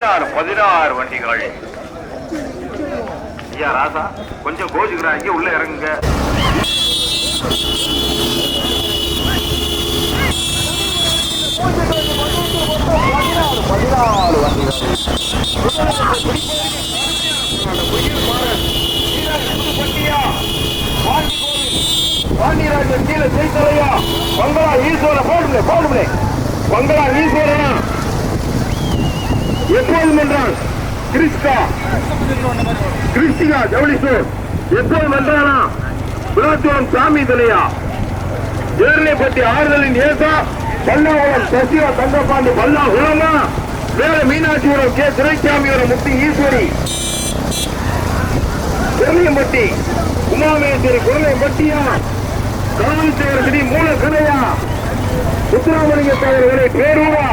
பதினாறு பதினாறு வண்டிகள் ஐயா ராசா கொஞ்சம் கோச்சுக்கிறாங்க உள்ள இறங்குங்க பாண்டியராஜன் கீழே ஜெயித்தலையா பங்களா ஈஸ்வர போடுங்களே போடுங்களே பங்களா ஈஸ்வரனா எப்போதும் என்றால் கிறிஸ்கா கிறிஸ்டினா ஜவுளிசூர். எப்போதும் என்றானா விராத்துவம் சாமி தலையா ஏர்லைப்பட்டி ஆறுதலின் ஏசா பல்லாவளம் சசிவா தங்கப்பாண்டி பல்லா உலமா வேற மீனாட்சிபுரம் கே. துரைசாமியோட முக்தி ஈஸ்வரி. குரலையம்பட்டி உமாமேஸ்வரி குரலையம்பட்டியா பட்டியா காவல்துறை ஸ்ரீ மூல கதையா சுப்பிரமணிய தலைவர்களை பேரூரா?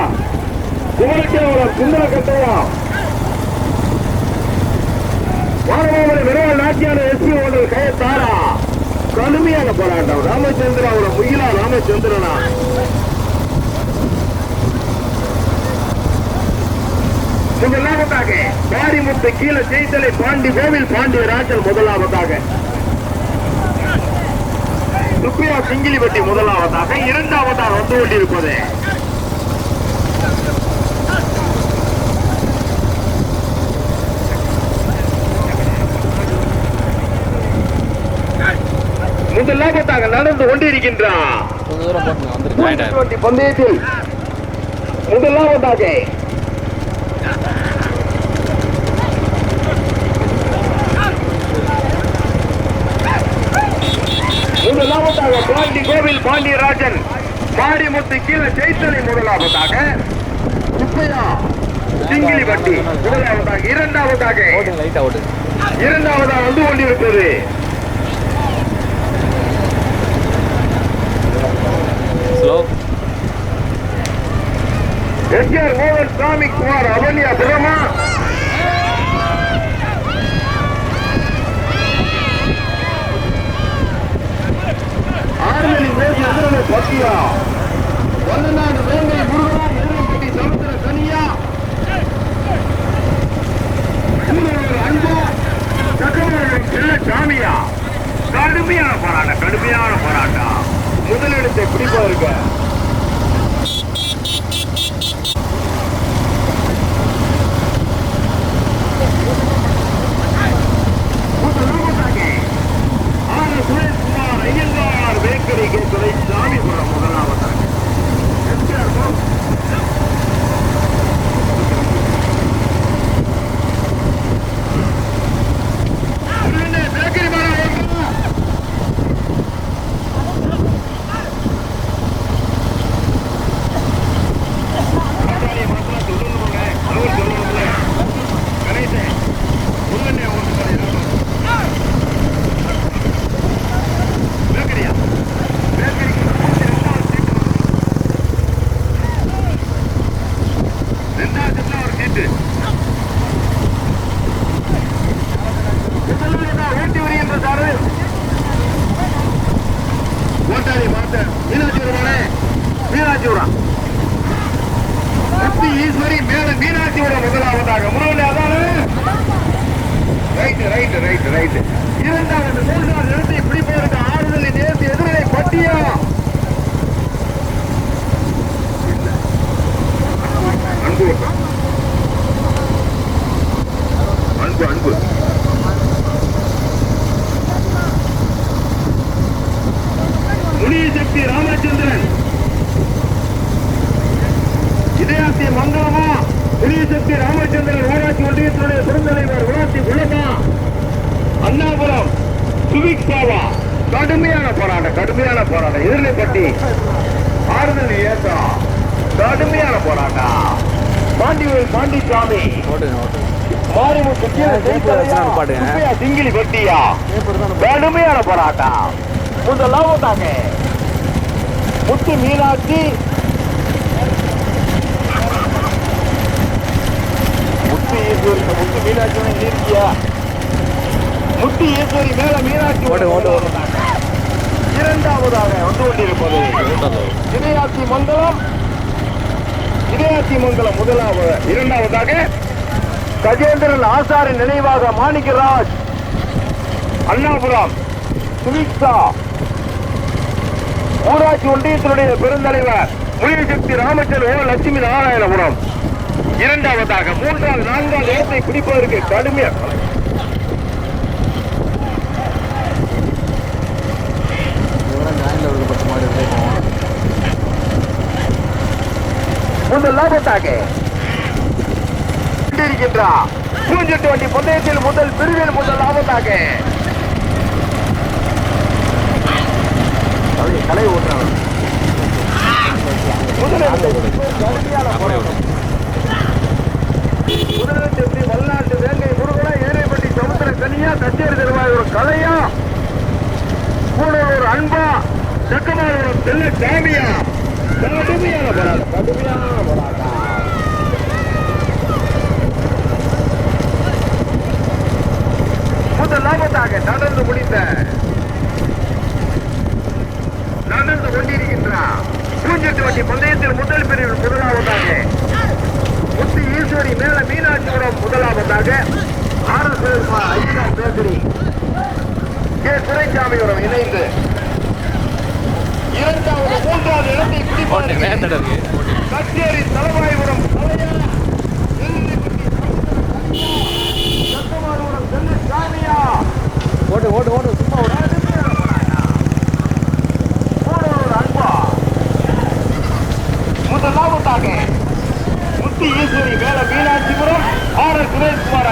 குமரக்கேவரம் சுந்தர கட்டையா? வாரமாமலை விரைவால் நாட்டியான எஸ்பி ஓடல் கயத்தாரா கடுமையான போராட்டம். ராமச்சந்திராவோட முகிலா ராமச்சந்திரனா? முதலாவதாக பாரிமுத்து கீழே ஜெயித்தலை பாண்டி கோவில் பாண்டிய ராஜன் முதலாவதாக சுப்பியா சிங்கிலிப்பட்டி முதலாவதாக இரண்டாவதாக வந்து கொண்டிருப்பது. நடந்து வந்துருக்கு ஜாயிண்ட் ஆயிரும் டுவெண்டி பந்தயத்தில். முதலாவதாக முதலாவதாக பாண்டி கோவில் பாண்டியராஜன் மாடிமுத்து கீழே ஜெயித்தலை முதலாவதாக. சுப்பையா சிங்கிலிப்பட்டி முதலாவதாக இரண்டாவதாக. இரண்டாவதாக வந்து கொண்டிருப்பது ஸ்லோ எஸ்ஆர் மோகன் சாமி குமார் அவனியா பிரமா ஆறுமணி மேற்கு எதிரணை பத்தியா. வல்லநாடு வேங்கை முருகா எதிரம்பட்டி சமுத்திர ஊரவர் அன்பா. சக்கரவர்த்தி சாமியா. கடுமையான போராட்டம் கடுமையான போராட்டம். முதலிடத்தை பிடிப்பதற்கு மீனாட்சிபுரமானே மீனாட்சிபுரம் முத்தி ஈஸ்வரி மேல மீனாட்சிபுரம் முதலாவதாக. முன்னாடி அதானே? ரைட் ரைட் ரைட் ரைட் இரண்டாவது மூன்றாவது இடத்தை பிடிப்பதற்கு ஆறுதலின் நேர்த்தி எதிரலை பட்டியா? அன்பு ஓட்டம். அன்பு அன்பு. முனிசக்தி ராமச்சந்திரன். இதயாசி மங்களமா முனிசக்தி ராமச்சந்திரன் ஊராட்சி ஒன்றியத்தினுடைய பெருந்தலைவர் ஊராட்சி குலமா அண்ணாபுரம் சுவிக் சாவா. கடுமையான போராட்டம் கடுமையான போராட்டம். எதிர்லைப்பட்டி ஆறுதல் ஏசா கடுமையான போராட்டம். பாண்டிவேல் பாண்டிசாமி. சிங்கிலி கடுமையான போராட்டம். முதலாவதாக முத்து மீனாட்சி. முத்து ஈஸ்வரி முத்து மீனாட்சி இருக்கியா முத்து ஈஸ்வரி மேல மீனாட்சி. இரண்டாவதாக வந்து கொண்டிருப்பது இடையாட்சி மங்கலம். இதயாட்சி மங்கலம் முதலாவது இரண்டாவதாக கஜேந்திரன் ஆசாரின் நினைவாக மாணிக்கராஜ். அண்ணாபுரம் சுமிக்ஷா ஊராட்சி ஒன்றியத்தினுடைய பெருந்தலைவர் முயற்சி ராமச்சந்திர ஓ லட்சுமி நாராயணபுரம். இரண்டாவதாக மூன்றாவது நான்காவது இடத்தை பிடிப்பதற்கு கடுமையாக முதல் லாபத்தாக. இருக்கின்றார் பூஞ்செட்டு வண்டி பந்தயத்தில் முதல் பிரிவில் முதல் லாபத்தாக. கலை ஓட்டுறாங்க அப்படியே விடு முதலமைச்சர் வல்லாட்டு வேங்கை முருகனா ஏழைப்பட்டி சமுத்திர கனியா கச்சேரி தருவாய் ஒரு கலையா? கூடலூர் அன்பா செக்கமானூர் தெல்ல சாமியா? கடுமையான போராட்டம். கடுமையான போராட்டம். முதல் லாபத்தாக நடந்து முடிந்த நடந்து கொண்டிருக்கின்றார் வண்டி பந்தயத்தில் முதல் பிரிவில் முதலாவதாக முத்து ஈஸ்வரி மேல மீனாட்சிபுரம் முதலாவதாக ஆர் எஸ் ஐயா பேக்கரி கே துரைசாமியுடன் இணைந்து இரண்டாவது மூன்றாவது இடத்தை பிடிப்பார்கள் கச்சேரி தலைவாய்புரம் ஓட்டு ஓட்டு ஓட்டு சும்மா ஓட்டு கூடலூர் அன்பா முதலாவதாக Muthu Eswari Mela Meenakshipuram R S Sureshkumar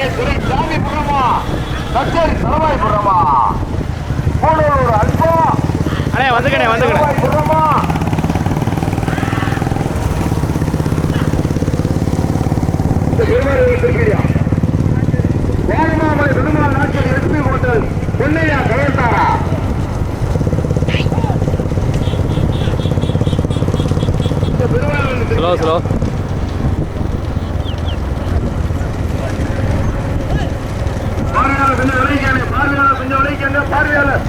bakery K துரைசாமிபுரமா கச்சேரி தலைவாய்புரமா கூடலூர் அன்பா அண்ணே வந்துக்கண்ணே வந்துக்கண்ணே. தலைவாய்புரமா இந்த பெருமாள் திருப்பியா வாரணாமலை பெருமாள் நாட்டில் எஸ்பி ஹோட்டல் பொன்னையா கலந்தாரா ஸ்லோ ஸ்லோ பார்வையாளர் கொஞ்சம் விளைவிக்காங்க பார்வையாளர் பார்வையாளர்?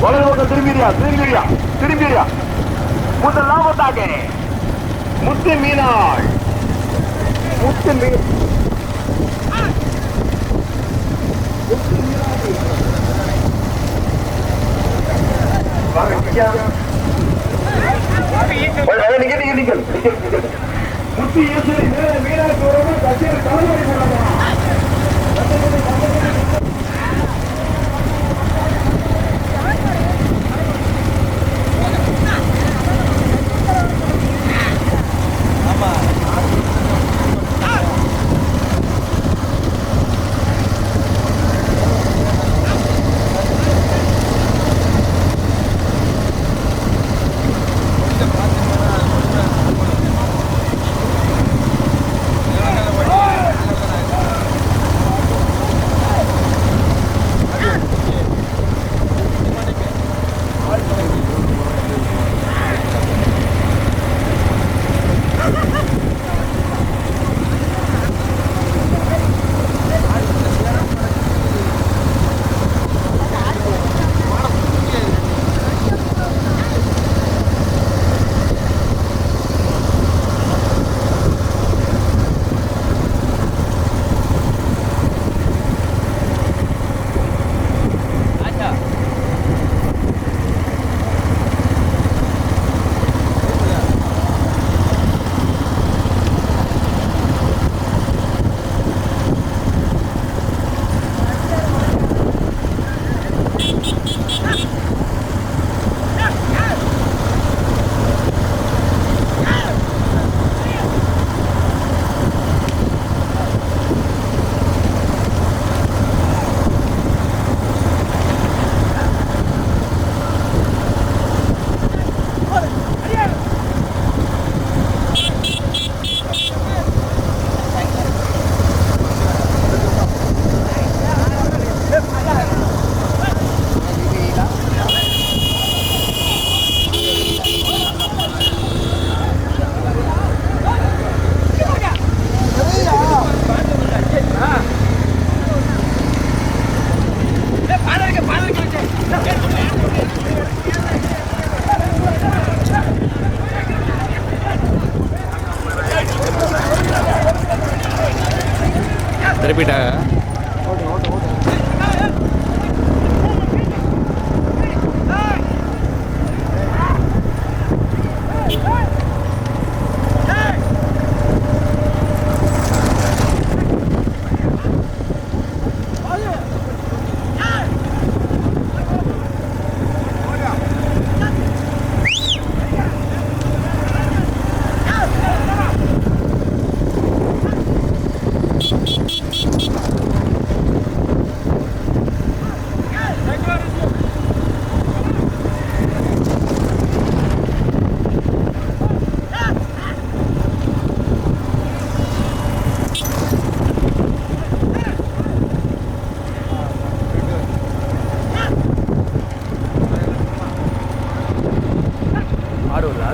வலது பக்கம் திரும்பிடியா திரும்பிடியா திரும்பிடியா முதல் லாபத்தாக முத்து மீனாள். முத்து மீன் முத்து ஈஸ்வரி மீனாட்சி தலைமுறை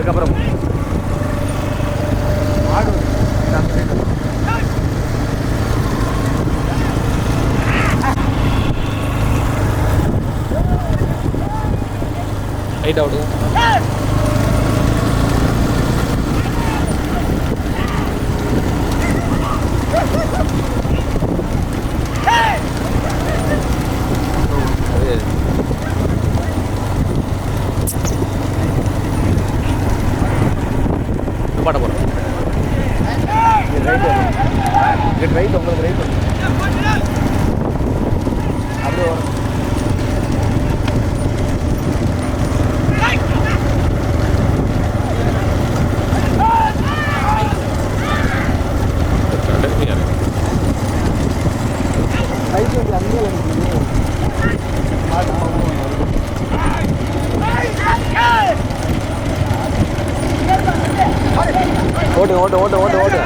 அதுக்கப்புறம். ஆடு அந்த அவுட்டு பாட்ட போகிறோம் இங்க right வரும். இங்க right, உங்களுக்கு ரைட் வரும். அப்படியே வரும். ஓட்டு ஓட்டு ஓட்டு ஓட்டு ஓட்டு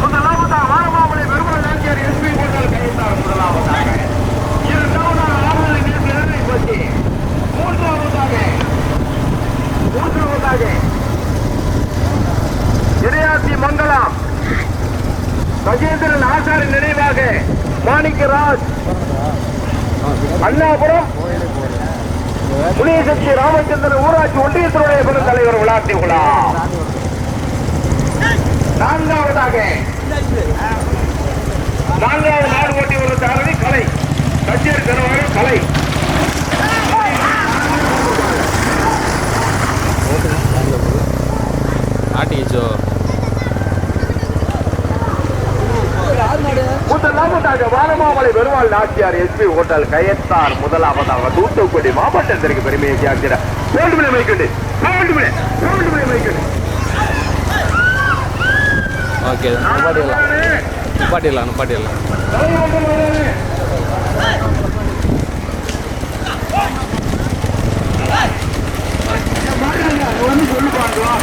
முதலாவதாக வாரமாமலை பெருமாள் நாச்சியார் எஸ்பி கோட்டல் கையெழுத்தார் முதலாவதாக இரண்டாவதாக ஆறுதலை நேற்று இலங்கை பற்றி மூன்றாவதாக மூன்றாவதாக இடையாத்தி மங்கலம் கஜேந்திரன் ஆசாரின் நினைவாக மாணிக்கராஜ் அண்ணாபுரம். கோயிலே ராமச்சந்திரன் ஊராட்சி ஒன்றியத்தினுடைய பெரும் தலைவர் விளாத்தி விழா நான்காவதாக. நான்காவது நாடு ஓட்டி உள்ள சாரதி கலை. கச்சேரி தருவார்கள் கலை. நாட்டிச்சோ முதலாவதாக வாரமாமலை பெருமாள் நாச்சியார் எஸ்பி ஹோட்டல் கயத்தார் முதலாவதாக தூத்துக்குடி மாவட்டத்திற்கு பெருமையை சேர்க்கிறார் போல்டுமலை மைக்கண்டு போல்டுமலை போல்டுமலை மைக்கண்டு ஓகே நிப்பாட்டிடலாம் நிப்பாட்டிடலாம் நிப்பாட்டிடலாம் ஒன்று சொல்லு பாக்கலாம்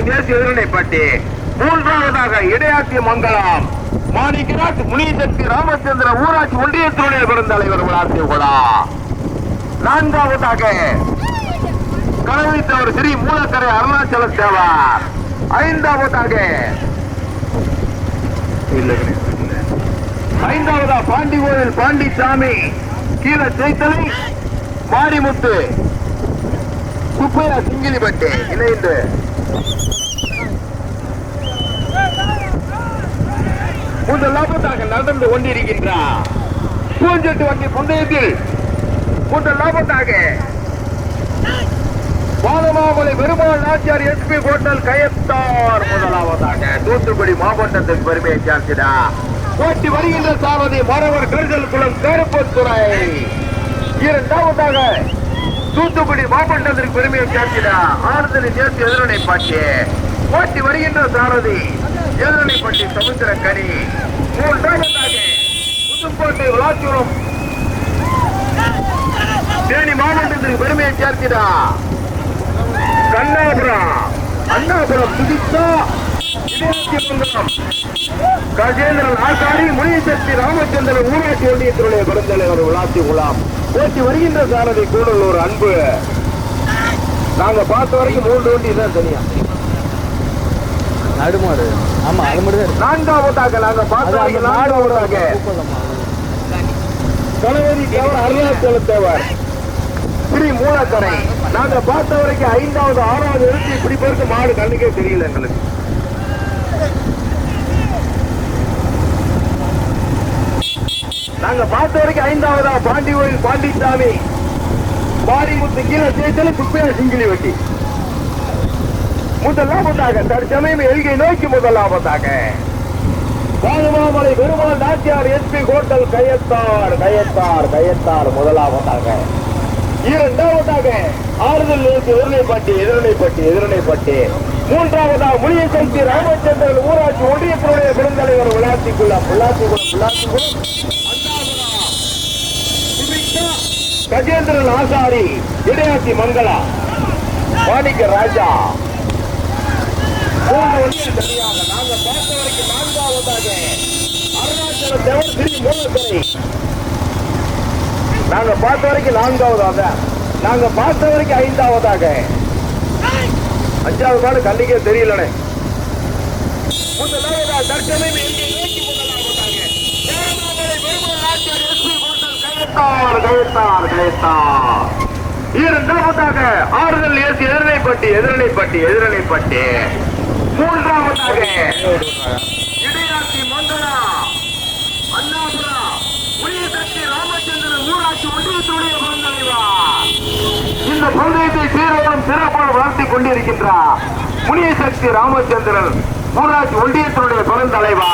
இரண்டாவதாக ஆறுதல் எதிரணை எதிரணைப்பட்டி மூன்றாவதாக இடையாத்திய மங்கலம். மாணிக்கராஜ் முனிசக்தி ராமச்சந்திர ஊராட்சி ஒன்றியத்தினுடைய பெருந்தலைவர் விளாசி குழா நான்காவதாக கலவித்தவர் ஸ்ரீ மூலக்கரை அருணாச்சல சேவா. ஐந்தாவதாக ஐந்தாவதா பாண்டி கோயில் பாண்டிசாமி கீழே செய்தலை மாரிமுத்து குப்பையா சிங்கிலிப்பட்டு இணைந்து. முதலாவதாக நடந்து கொண்டிருக்கின்றார் பூஞ்செட்டு வண்டி பந்தயத்தில் லாபத்தாக. பாலமாமலை பெருமாள் நாச்சியார் எஸ்பி ஹோட்டல் கயத்தார் முதலாவதாக தூத்துக்குடி மாவட்டத்தின் பெருமையை சேர்த்திடா போட்டி வருகின்ற சாரதி மரவர் கருதல் குளம் கருப்பத்துறை. இரண்டாவதாக தூத்துக்குடி மாவட்டத்திற்கு பெருமையை சேர்த்திட ஆறுதலை சேர்த்து எதிரணை பாட்டி ஓட்டி வருகின்ற சாரதி. எதிரணை பாட்டி சமுத்திர கனி மூன்றாவதாக புதுக்கோட்டை விளாச்சூரம் தேனி மாவட்டத்திற்கு பெருமையை சேர்த்திடா கண்ணாபுரம். அண்ணாபுரம் சுதித்தா கஜேந்திரன் ஆசாரி முனிசக்தி ராமச்சந்திரன் ஊராட்சி ஒன்றியத்தினுடைய பெருந்தலைவர் விளாசி குலாம். போட்டி வருகின்ற சாரதி கூடலூர் அன்பு. நாங்க பார்த்த வரைக்கும் மூன்று வண்டி தான் தனியா. நடுமாடு. ஆமா அது மட்டும் நான்காவதாக நாங்க பார்த்த வரைக்கும் நான்காவதாக? கணவரி தேவர் அருணாச்சல தேவர் ஸ்ரீ மூலக்கரை. நாங்க பார்த்த வரைக்கும் ஐந்தாவது ஆறாவது எழுத்து இப்படி பேருக்கு மாடு கண்ணுக்கே தெரியல எங்களுக்கு. நாங்க பார்த்த வரைக்கும் ஐந்தாவதா பாண்டி கோயில் பாண்டிசாமி பாரிமுத்து கீழே சேர்த்தல குப்பையா சிங்கிலி வெட்டி. முதலாவதாக தற்சமயம் எல்கை நோக்கி முதலாவதாக பாலுமாமலை பெருமாள் நாச்சியார் எஸ்பி ஹோட்டல் கயத்தார் கயத்தார் கயத்தார் முதலாவதாக இரண்டாவதாக ஆறுதல் நிறுத்தி எதிரணைப்பட்டி எதிரணைப்பட்டி எதிரணைப்பட்டி. மூன்றாவதாக முனிய சக்தி ராமச்சந்திரன் ஊராட்சி ஒன்றியத்தினுடைய பெருந்தலைவர் விளாத்திக்குள்ளம் விளாத்திக்குளம் விளாத்திக்குளம் கஜேந்திரன் ஆசாரி இடையாச்சி மங்களா. மாணிக்க ராஜா. சரியாக நாங்க பார்த்த வரைக்கும் நான்காவதாக. அருணாச்சல தேவன் ஸ்ரீ மூலக்கரை. நாங்க பார்த்த வரைக்கும் நான்காவதாக. நாங்க பார்த்த வரைக்கும் ஐந்தாவதாக. அஞ்சாவது மாடு கண்ணுக்கே தெரியலனே. முதலாவதாக தற்சமயம் எங்கே நோக்கி முதலாவதாக ஏழாமலை பெருமாள் நாச்சியார் எஸ்பி ஹோட்டல் கயத்தார் கயத்தார் இரண்டாவதாக ஆறுதல் ஏசி எதிரணைப்பட்டி எதிரணைப்பட்டி எதிரணைப்பட்டி மூன்றாவதாக இடையாட்சி மங்களா அண்ணாபுரா உயர்தட்டி ராமச்சந்திரன் ஊராட்சி ஒன்றியத்துடைய பந்தலைவா இந்த பந்தயத்தை சீரகம் சிறப்பாக வளர்த்திக் கொண்டிருக்கின்றார் முனிய சக்தி ராமச்சந்திரன் ஊராட்சி ஒன்றியத்தினுடைய பெருந்தலைவா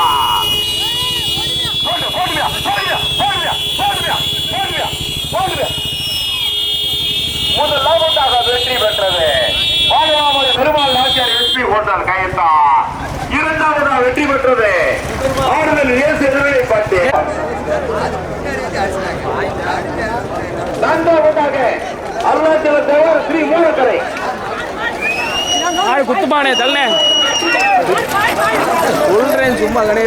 முதலாவதாக வெற்றி பெற்றது பாலவாமலை பெருமாள் நாச்சியார் எஸ்பி ஹோட்டல் கயத்தா இரண்டாவதாக வெற்றி பெற்றது ஆறுதல் இயேசு எதிர்வினை பாட்டு நான்காவதாக அருணாச்சல தேவர் ஸ்ரீ மூலக்கரை குத்துப்பானே தள்ளே. சும்மா கணே